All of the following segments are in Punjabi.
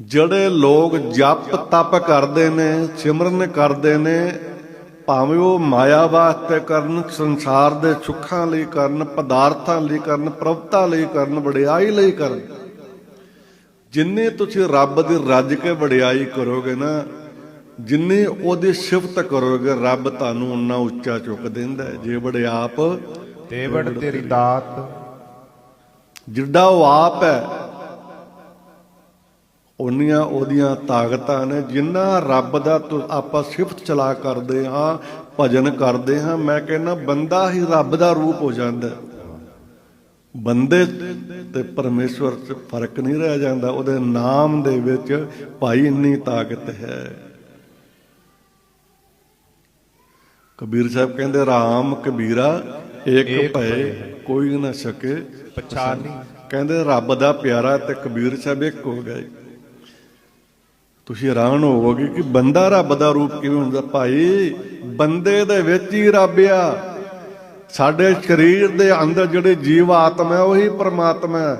ਜਿਹੜੇ ਲੋਕ ਜਪ ਤਪ ਕਰਦੇ ਨੇ ਸਿਮਰਨ ਕਰਦੇ ਨੇ ਭਾਵੇਂ ਉਹ ਮਾਇਆ ਵਾਸਤੇ ਕਰਨ ਸੰਸਾਰ ਦੇ ਸੁੱਖਾਂ ਲਈ ਕਰਨ ਪਦਾਰਥਾਂ ਲਈ ਕਰਨ ਪ੍ਰਭਤਾ ਲਈ ਕਰਨ ਵਡਿਆਈ ਲਈ ਕਰਨ ਜਿੰਨੇ ਤੁਸੀਂ ਰੱਬ ਦੀ ਰੱਜ ਕੇ ਵਡਿਆਈ ਕਰੋਗੇ ਨਾ ਜਿੰਨੇ ਉਹਦੀ ਸਿਫਤ ਕਰੋਗੇ ਰੱਬ ਤੁਹਾਨੂੰ ਉਨਾ ਉੱਚਾ ਚੁੱਕ ਦਿੰਦਾ। ਜੇ ਵਡਿਆਪ ਤੇਵੜ ਤੇਰੀ ਦਾਤ ਜਿੱਡਾ ਉਹ ਆਪ ਹੈ ਉਨੀਆਂ ਉਹਦੀਆਂ ਤਾਕਤਾਂ ਨੇ ਜਿੰਨਾ ਰੱਬ ਦਾ ਆਪਾਂ ਸਿਫਤ ਚਲਾ ਕਰਦੇ ਹਾਂ ਭਜਨ ਕਰਦੇ ਹਾਂ ਮੈਂ ਕਹਿੰਦਾ ਬੰਦਾ ਹੀ ਰੱਬ ਦਾ ਰੂਪ ਹੋ ਜਾਂਦਾ। ਬੰਦੇ ਤੇ ਪਰਮੇਸ਼ਵਰ 'ਚ ਫ਼ਰਕ ਨਹੀਂ ਰਹਿ ਜਾਂਦਾ ਉਹਦੇ ਨਾਮ ਦੇ ਵਿੱਚ ਭਾਈ ਇੰਨੀ ਤਾਕਤ ਹੈ ਕਬੀਰ ਸਾਹਿਬ ਕਹਿੰਦੇ ਰਾਮ ਕਬੀਰਾ ਭਏ ਭਏ। ਕੋਈ ਨਾ ਸਕੇ ਪਛਾਨੀ ਕਹਿੰਦੇ ਰੱਬ ਦਾ ਪਿਆਰਾ ਤੇ ਕਬੀਰ ਸਾਹਿਬ ਇੱਕ ਹੋ ਗਏ ਤੁਸੀਂ ਹੈਰਾਨ ਹੋਵੋਗੇ ਕਿ ਬੰਦਾ ਰੱਬ ਦਾ ਰੂਪ ਕਿਵੇਂ ਹੁੰਦਾ? ਭਾਈ, ਬੰਦੇ ਦੇ ਵਿੱਚ ਹੀ ਰੱਬ ਆ। ਸਾਡੇ ਸਰੀਰ ਦੇ ਅੰਦਰ ਜਿਹੜੇ ਜੀਵ ਆਤਮਾ ਹੈ, ਉਹੀ ਪਰਮਾਤਮਾ ਹੈ।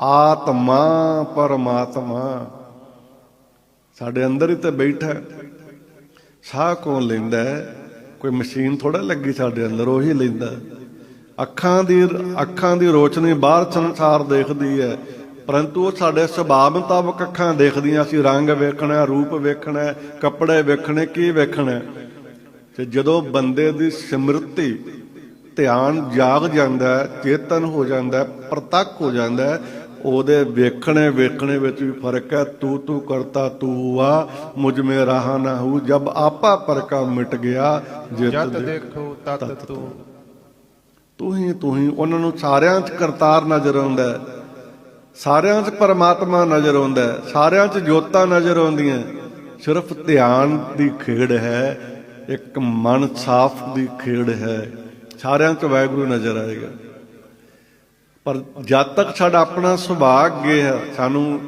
ਆਤਮਾ ਪਰਮਾਤਮਾ। ਸਾਡੇ ਅੰਦਰ ਹੀ ਤੇ ਬੈਠਾ ਸਾਹ ਕੌਣ ਲੈਂਦਾ ਕੋਈ ਮਸ਼ੀਨ ਥੋੜਾ ਲੱਗੀ ਸਾਡੇ ਅੰਦਰ, ਉਹੀ ਲੈਂਦਾ ਅੱਖਾਂ ਦੀ ਅੱਖਾਂ ਦੀ ਰੋਸ਼ਨੀ ਬਾਹਰ ਸੰਸਾਰ ਦੇਖਦੀ ਹੈ। ਪਰੰਤੂ ਉਹ ਸਾਡੇ ਸੁਭਾਅ ਮੁਤਾਬਕ ਅੱਖਾਂ ਦੇਖਦੀਆਂ ਅਸੀਂ ਰੰਗ ਵੇਖਣਾ ਰੂਪ ਵੇਖਣਾ ਕੱਪੜੇ ਵੇਖਣੇ ਕੀ ਵੇਖਣਾ। ਤੇ ਜਦੋਂ ਬੰਦੇ ਦੀ ਸਿਮਰਤੀ ਧਿਆਨ ਜਾਗ ਜਾਂਦਾ ਚੇਤਨ ਹੋ ਜਾਂਦਾ ਪ੍ਰਤੱਖ ਹੋ ਜਾਂਦਾ ਉਹਦੇ ਵੇਖਣੇ ਵੇਖਣੇ ਵਿੱਚ ਵੀ ਫ਼ਰਕ ਹੈ ਤੂੰ ਤੂੰ ਕਰਤਾ ਤੂੰ ਆ ਮੁਝ ਮੇ ਰਹਾ ਨਾ ਹੂੰ। ਜਬ ਆਪਾ ਪਰ ਕਾ ਮਿਟ ਗਿਆ ਜਿਤ ਦੇਖੋ ਤਤ ਤੂੰ। ਤੂੰ ਹੀ ਤੂੰ ਹੀ ਉਹਨਾਂ ਨੂੰ ਸਾਰਿਆਂ 'ਚ ਕਰਤਾਰ ਨਜ਼ਰ ਆਉਂਦਾ ਸਾਰਿਆਂ 'ਚ ਪਰਮਾਤਮਾ ਨਜ਼ਰ ਆਉਂਦਾ ਸਾਰਿਆਂ 'ਚ ਜੋਤਾਂ ਨਜ਼ਰ ਆਉਂਦੀਆਂ। ਸਿਰਫ ਧਿਆਨ ਦੀ ਖੇਡ ਹੈ, ਇੱਕ ਮਨ ਸਾਫ਼ ਦੀ ਖੇਡ ਹੈ, ਸਾਰਿਆਂ 'ਚ ਵਾਹਿਗੁਰੂ ਨਜ਼ਰ ਆਏਗਾ। ਪਰ ਜਦ ਤੱਕ ਸਾਡਾ ਆਪਣਾ ਸੁਭਾਅ ਅੱਗੇ ਹੈ, ਸਾਨੂੰ